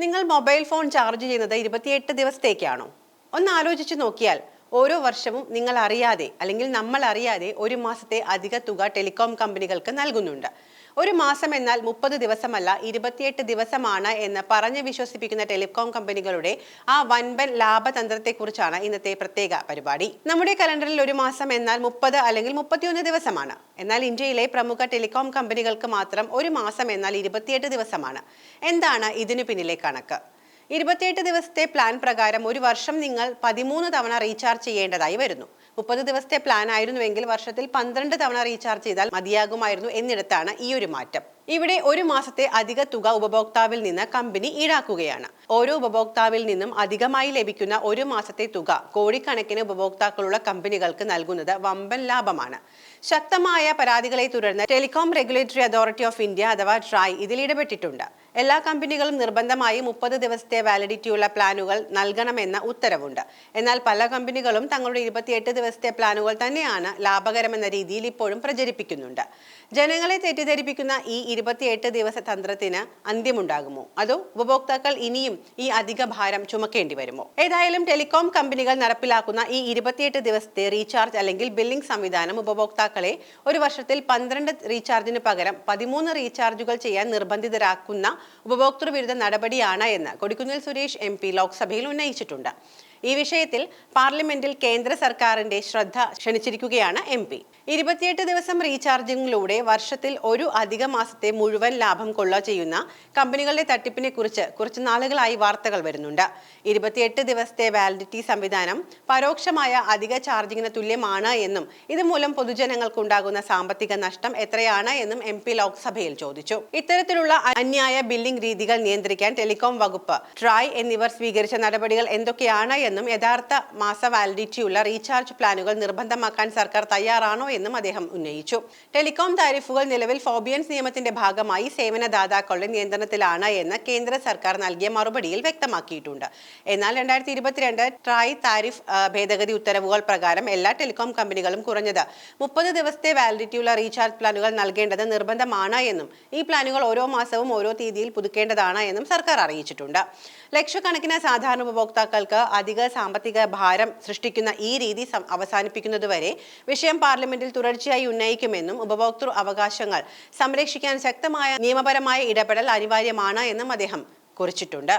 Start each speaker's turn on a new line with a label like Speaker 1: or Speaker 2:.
Speaker 1: നിങ്ങൾ mobile phone charge ചെയ്യുന്നത് ഇരുപത്തിയെട്ട് ദിവസത്തേക്കാണോ? ഒന്ന് ആലോചിച്ച് നോക്കിയാൽ ഓരോ വർഷവും നിങ്ങൾ അറിയാതെ അല്ലെങ്കിൽ നമ്മൾ അറിയാതെ ഒരു മാസത്തെ അധിക തുക ടെലികോം കമ്പനികൾക്ക് നൽകുന്നുണ്ട്. ഒരു മാസം എന്നാൽ മുപ്പത് ദിവസമല്ല ഇരുപത്തിയെട്ട് ദിവസമാണ് എന്ന് പറഞ്ഞ് വിശ്വസിപ്പിക്കുന്ന ടെലികോം കമ്പനികളുടെ ആ വൻപൻ ലാഭതന്ത്രത്തെക്കുറിച്ചാണ് ഇന്നത്തെ പ്രത്യേക പരിപാടി. നമ്മുടെ കലണ്ടറിൽ ഒരു മാസം എന്നാൽ മുപ്പത് അല്ലെങ്കിൽ മുപ്പത്തിയൊന്ന് ദിവസമാണ്. എന്നാൽ ഇന്ത്യയിലെ പ്രമുഖ ടെലികോം കമ്പനികൾക്ക് മാത്രം ഒരു മാസം എന്നാൽ ഇരുപത്തിയെട്ട് ദിവസമാണ്. എന്താണ് ഇതിനു പിന്നിലെ കണക്ക്? ഇരുപത്തിയെട്ട് ദിവസത്തെ പ്ലാൻ പ്രകാരം ഒരു വർഷം നിങ്ങൾ പതിമൂന്ന് തവണ റീചാർജ് ചെയ്യേണ്ടതായി വരുന്നു. മുപ്പത് ദിവസത്തെ പ്ലാൻ ആയിരുന്നുവെങ്കിൽ വർഷത്തിൽ പന്ത്രണ്ട് തവണ റീചാർജ് ചെയ്താൽ മതിയാകുമായിരുന്നു എന്നിടത്താണ് ഈ ഒരു മാറ്റം. ഇവിടെ ഒരു മാസത്തെ അധിക തുക ഉപഭോക്താവിൽ നിന്ന് കമ്പനി ഈടാക്കുകയാണ്. ഓരോ ഉപഭോക്താവിൽ നിന്നും അധികമായി ലഭിക്കുന്ന ഒരു മാസത്തെ തുക കോടിക്കണക്കിന് ഉപഭോക്താക്കളുള്ള കമ്പനികൾക്ക് നൽകുന്നത് വമ്പൻ ലാഭമാണ്. ശക്തമായ പരാതികളെ തുടർന്ന് telecom regulatory authority of India അഥവാ ട്രായ് ഇതിൽ ഇടപെട്ടിട്ടുണ്ട്. എല്ലാ കമ്പനികളും നിർബന്ധമായി മുപ്പത് ദിവസത്തെ വാലിഡിറ്റിയുള്ള പ്ലാനുകൾ നൽകണമെന്ന ഉത്തരവുണ്ട്. എന്നാൽ പല കമ്പനികളും തങ്ങളുടെ ഇരുപത്തിയെട്ട് ദിവസത്തെ പ്ലാനുകൾ തന്നെയാണ് ലാഭകരമെന്ന രീതിയിൽ ഇപ്പോഴും പ്രചരിപ്പിക്കുന്നുണ്ട്. ജനങ്ങളെ തെറ്റിദ്ധരിപ്പിക്കുന്ന ഈ ഇരുപത്തിയെട്ട് ദിവസ തന്ത്രത്തിന് അന്ത്യമുണ്ടാകുമോ? അതോ ഉപഭോക്താക്കൾ ഇനിയും ഈ അധിക ഭാരം ചുമക്കേണ്ടി വരുമോ? ഏതായാലും ടെലികോം കമ്പനികൾ നടപ്പിലാക്കുന്ന ഈ ഇരുപത്തിയെട്ട് ദിവസത്തെ റീചാർജ് അല്ലെങ്കിൽ ബില്ലിംഗ് സംവിധാനം ഉപഭോക്താക്കളെ ഒരു വർഷത്തിൽ പന്ത്രണ്ട് റീചാർജിന് പകരം പതിമൂന്ന് റീചാർജുകൾ ചെയ്യാൻ നിർബന്ധിതരാക്കുന്ന ഉപഭോക്തൃ വിരുദ്ധ നടപടിയാണ് എന്ന്. കൊടിക്കുന്നിൽ സുരേഷ് എം പി ലോക്സഭയിൽ ഉന്നയിച്ചിട്ടുണ്ട്. ഈ വിഷയത്തിൽ പാർലമെന്റിൽ കേന്ദ്ര സർക്കാരിന്റെ ശ്രദ്ധ ക്ഷണിച്ചിരിക്കുകയാണ് എം പി. ഇരുപത്തിയെട്ട് ദിവസം റീചാർജിംഗിലൂടെ വർഷത്തിൽ ഒരു അധിക മാസത്തെ മുഴുവൻ ലാഭം കൊള്ള ചെയ്യുന്ന കമ്പനികളുടെ തട്ടിപ്പിനെ കുറിച്ച് കുറച്ച് നാളുകളായി വാർത്തകൾ വരുന്നുണ്ട്. ഇരുപത്തിയെട്ട് ദിവസത്തെ വാലിഡിറ്റി സംവിധാനം പരോക്ഷമായ അധിക ചാർജിങ്ങിന് തുല്യമാണ് എന്നും ഇതുമൂലം പൊതുജനങ്ങൾക്കുണ്ടാകുന്ന സാമ്പത്തിക നഷ്ടം എത്രയാണ് എന്നും എം പി ലോക്സഭയിൽ ചോദിച്ചു. ഇത്തരത്തിലുള്ള അന്യായ ബില്ലിംഗ് രീതികൾ നിയന്ത്രിക്കാൻ ടെലികോം വകുപ്പ് ട്രായ് എന്നിവർ സ്വീകരിച്ച നടപടികൾ എന്തൊക്കെയാണ് എന്നും യഥാർത്ഥ മാസ വാലിഡിറ്റിയുള്ള റീചാർജ് പ്ലാനുകൾ നിർബന്ധമാക്കാൻ സർക്കാർ തയ്യാറാണോ എന്നും അദ്ദേഹം ഉന്നയിച്ചു. ടെലികോം താരിഫുകൾ നിലവിൽ ഫോബിയൻസ് നിയമത്തിന്റെ ഭാഗമായി സേവനദാതാക്കളുടെ നിയന്ത്രണത്തിലാണ് എന്ന് കേന്ദ്ര സർക്കാർ നൽകിയ മറുപടിയിൽ വ്യക്തമാക്കിയിട്ടുണ്ട്. എന്നാൽ രണ്ടായിരത്തി ഇരുപത്തിരണ്ട് ട്രായ് താരിഫ് ഭേദഗതി ഉത്തരവുകൾ പ്രകാരം എല്ലാ ടെലികോം കമ്പനികളും കുറഞ്ഞത് മുപ്പത് ദിവസത്തെ വാലിഡിറ്റിയുള്ള റീചാർജ് പ്ലാനുകൾ നൽകേണ്ടത് നിർബന്ധമാണ് എന്നും ഈ പ്ലാനുകൾ ഓരോ മാസവും ഓരോ തീയതിയിൽ പുതുക്കേണ്ടതാണ് എന്നും സർക്കാർ അറിയിച്ചിട്ടുണ്ട്. ലക്ഷക്കണക്കിന് സാധാരണ ഉപഭോക്താക്കൾക്ക് അധിക സാമ്പത്തിക ഭാരം സൃഷ്ടിക്കുന്ന ഈ രീതി അവസാനിപ്പിക്കുന്നതുവരെ വിഷയം പാർലമെന്റിൽ തുടർച്ചയായി ഉന്നയിക്കുമെന്നും ഉപഭോക്തൃ അവകാശങ്ങൾ സംരക്ഷിക്കാൻ ശക്തമായ നിയമപരമായ ഇടപെടൽ അനിവാര്യമാണ് എന്നും അദ്ദേഹം കുറിച്ചിട്ടുണ്ട്.